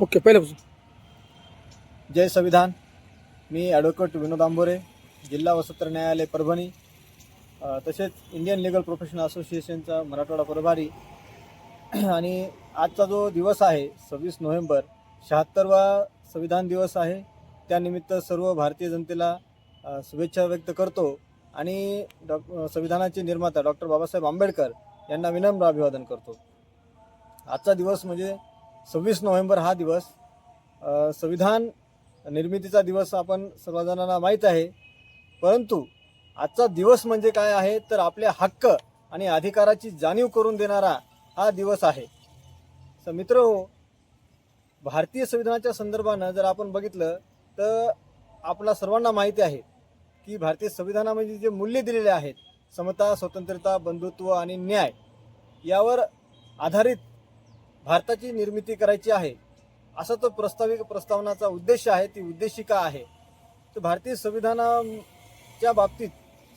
Okay पहिल्यापासून. जय संविधान. मी advocate विनोद आंबोरे जिल्हा व सत्र न्यायालय परभणी. तसेच इंडियन लीगल प्रोफेशनल असोसिएशनचा मराठवाडा प्रभारी. आणि आजचा जो दिवस आहे सव्वीस नोव्हेंबर शहात्तरवा संविधान दिवस आहे. त्यानिमित्त सर्व भारतीय जनतेला शुभेच्छा व्यक्त करतो. आणि डॉ संविधानाचे निर्माता डॉक्टर बाबासाहेब आंबेडकर यांना विनम्र अभिवादन करतो. आजचा दिवस म्हणजे सव्वीस नोव्हेंबर हा दिवस. संविधान निर्मितीचा दिवस आपण सर्वजणांना माहीत आहे. परंतु आजचा दिवस म्हणजे काय आहे? तर आपले हक्क आणि अधिकाराची जाणीव करून देणारा हा दिवस आहे. तर मित्र हो भारतीय संविधानाच्या संदर्भानं जर आपण बघितलं तर आपला सर्वांना माहिती आहे की भारतीय संविधानामध्ये जे मूल्य दिलेले आहेत समता स्वतंत्रता बंधुत्व आणि न्याय यावर आधारित भारताची निर्मिती करायची आहे असा तो प्रस्ताविक प्रस्तावनाचा उद्देश आहे ती उद्देशिका आहे. तर भारतीय संविधानाच्या बाबतीत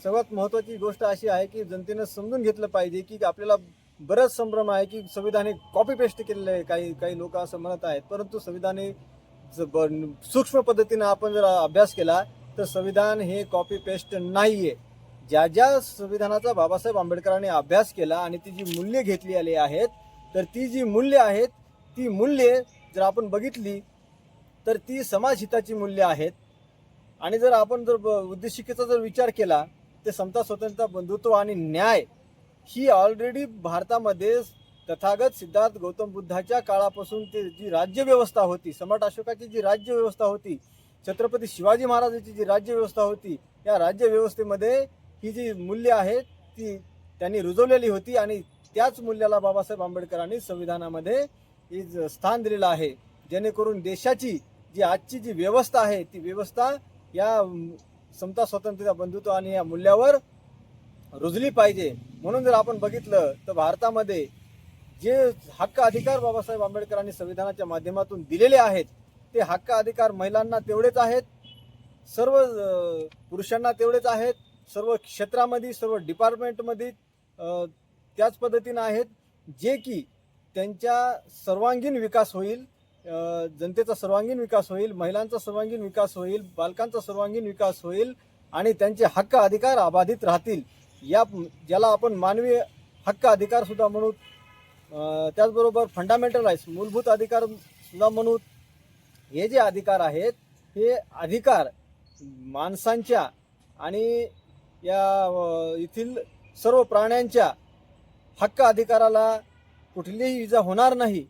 सर्वात महत्त्वाची गोष्ट अशी आहे की जनतेनं समजून घेतलं पाहिजे की आपल्याला बरंच संभ्रम आहे की संविधान हे कॉपी पेस्ट केलेलं आहे. काही काही लोक असं म्हणत आहेत परंतु संविधान हे ब- सूक्ष्म पद्धतीनं आपण जर अभ्यास केला तर संविधान हे कॉपी पेस्ट नाही आहे ज्या ज्या संविधानाचा बाबासाहेब आंबेडकरांनी अभ्यास केला आणि ती जी मूल्ये घेतली आली आहेत तर ती जी मूल्य आहेत ती मूल्ये जर आपण बघितली तर ती समाजहिताची मूल्य आहेत. आणि जर आपण जर ब- उद्देशिकेचा जर विचार केला तर समता स्वतंत्रता बंधुत्व आणि न्याय ही ऑलरेडी भारतामध्ये तथागत सिद्धार्थ गौतम बुद्धाच्या काळापासून ते जी राज्यव्यवस्था होती सम्राट अशोकाची जी राज्यव्यवस्था होती छत्रपती शिवाजी महाराजांची जी राज्यव्यवस्था होती या राज्यव्यवस्थेमध्ये ही जी मूल्य आहेत ती त्यांनी रुजवलेली होती आणि त्याच मूल्याला बाबासाहेब आंबेडकरांनी संविधानामध्ये स्थान दिलेलं आहे. जेणेकरून देशाची जी आजची जी व्यवस्था आहे ती व्यवस्था या समता स्वातंत्र्याचा बंधुत्व आणि या मूल्यावर रुजली पाहिजे. म्हणून जर आपण बघितलं तर भारतामध्ये जे हक्क अधिकार बाबासाहेब आंबेडकरांनी संविधानाच्या माध्यमातून दिलेले आहेत ते हक्क अधिकार महिलांना तेवढेच आहेत सर्व पुरुषांना तेवढेच आहेत सर्व क्षेत्रामध्ये सर्व डिपार्टमेंटमध्ये त्याच पद्धतीनं आहेत जे की त्यांच्या सर्वांगीण विकास होईल जनतेचा सर्वांगीण विकास होईल महिलांचा सर्वांगीण विकास होईल बालकांचा सर्वांगीण विकास होईल आणि त्यांचे हक्क अधिकार अबाधित राहतील या ज्याला आपण मानवी हक्क अधिकार सुद्धा म्हणू त्याचबरोबर फंडामेंटल राईट्स मूलभूत अधिकार सुद्धा म्हणू हे जे अधिकार आहेत हे अधिकार माणसांच्या आणि या येथील सर्व प्राण्यांच्या हक्क अधिकाराला कुठलीही इजा होणार नाही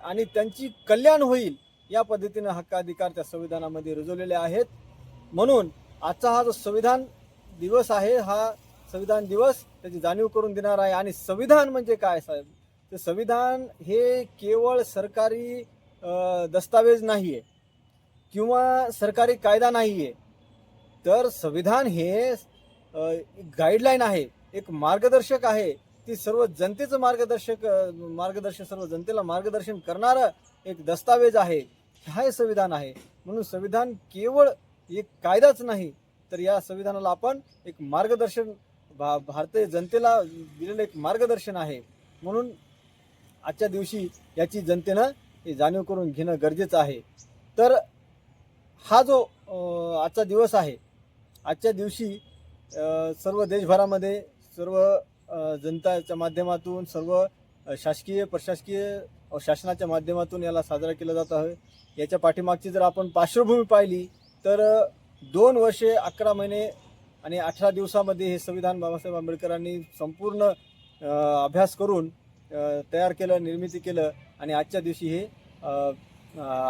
आणि त्यांची कल्याण होईल या पद्धतीनं हक्क अधिकार त्या संविधानामध्ये रुजवलेले आहेत. म्हणून आजचा हा जो संविधान दिवस आहे हा संविधान दिवस त्याची जाणीव करून देणार आहे. आणि संविधान म्हणजे काय साहेब? तर संविधान हे केवळ सरकारी दस्तावेज नाही आहे किंवा सरकारी कायदा नाही आहे तर संविधान हे गाईडलाईन आहे एक मार्गदर्शक आहे. ती सर्व जनतेचं मार्गदर्शक मार्गदर्शन सर्व जनतेला मार्गदर्शन करणारं एक दस्तावेज आहे. हे संविधान आहे. म्हणून संविधान केवळ एक कायदाच नाही तर या संविधानाला आपण एक मार्गदर्शन भा भारतीय जनतेला दिलेलं एक मार्गदर्शन आहे. म्हणून आजच्या दिवशी याची जनतेनं हे जाणीव करून घेणं गरजेचं आहे. तर हा जो आजचा दिवस आहे आजच्या दिवशी सर्व देशभरामध्ये सर्व जनताच्या माध्यमातून सर्व शासकीय प्रशासकीय शासनाच्या माध्यमातून याला साजरा केला जात आहे. याच्या पाठीमागची जर आपण पार्श्वभूमी पाहिली तर दोन वर्षे अकरा महिने आणि अठरा दिवसामध्ये हे संविधान बाबासाहेब आंबेडकरांनी संपूर्ण अभ्यास करून तयार केलं निर्मिती केलं आणि आजच्या दिवशी हे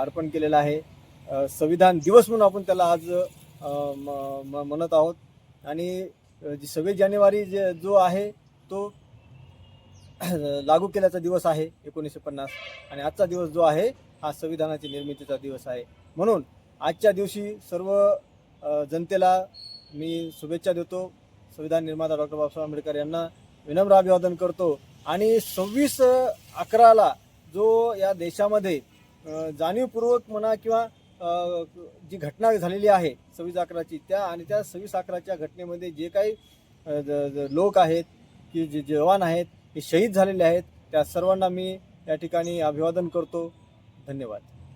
अर्पण केलेलं आहे. संविधान दिवस म्हणून आपण त्याला आज म- म- म्हणत आहोत. आणि जी सव्वीस जानेवारी जे जो आहे तो लागू केल्याचा दिवस आहे एकोणीसशे पन्नास. आणि आजचा दिवस जो आहे हा संविधानाची निर्मितीचा दिवस आहे. म्हणून आजच्या दिवशी सर्व जनतेला मी शुभेच्छा देतो. संविधान निर्माता डॉक्टर बाबासाहेब आंबेडकर यांना विनम्र अभिवादन करतो. आणि सव्वीस अकराला जो या देशामध्ये जाणीवपूर्वक म्हणा किंवा जी घटना झालेली आहे सव्वीस अकराची त्या आणि त्या सव्वीस अकराच्या घटनेमध्ये जे काही लोक आहेत की जे जवान आहेत हे शहीद झालेले आहेत. त्या सर्वांना मी या ठिकाणी अभिवादन करतो. धन्यवाद.